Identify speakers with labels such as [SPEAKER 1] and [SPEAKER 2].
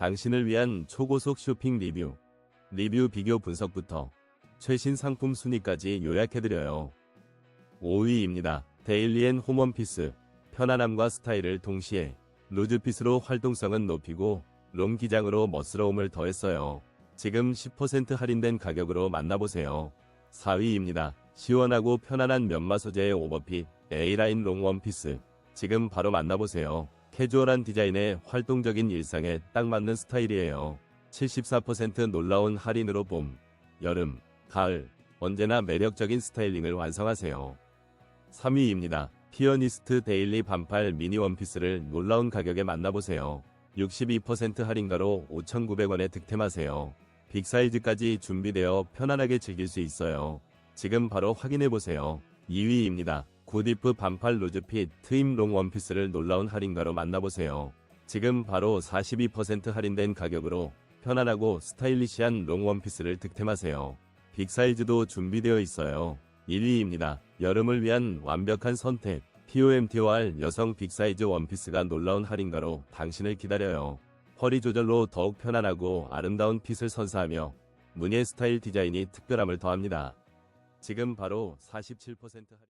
[SPEAKER 1] 당신을 위한 초고속 쇼핑 리뷰, 리뷰 비교 분석부터 최신 상품 순위까지 요약해드려요. 5위입니다. 데일리 앤 홈원피스. 편안함과 스타일을 동시에 루즈핏으로 활동성은 높이고 롬 기장으로 멋스러움을 더했어요. 지금 10% 할인된 가격으로 만나보세요. 4위입니다. 시원하고 편안한 면마 소재의 오버핏 A라인 롱 원피스. 지금 바로 만나보세요. 캐주얼한 디자인에 활동적인 일상에 딱 맞는 스타일이에요. 74% 놀라운 할인으로 봄, 여름, 가을, 언제나 매력적인 스타일링을 완성하세요. 3위입니다. 피어니스트 데일리 반팔 미니 원피스를 놀라운 가격에 만나보세요. 62% 할인가로 5,900원에 득템하세요. 빅사이즈까지 준비되어 편안하게 즐길 수 있어요. 지금 바로 확인해보세요. 2위입니다. 굿이프 반팔 루즈핏 트임 롱 원피스를 놀라운 할인가로 만나보세요. 지금 바로 42% 할인된 가격으로 편안하고 스타일리시한 롱 원피스를 득템하세요. 빅사이즈도 준비되어 있어요. 1위입니다. 여름을 위한 완벽한 선택. POMTOR 여성 빅사이즈 원피스가 놀라운 할인가로 당신을 기다려요. 허리 조절로 더욱 편안하고 아름다운 핏을 선사하며 무늬의 스타일 디자인이 특별함을 더합니다. 지금 바로 47% 할인.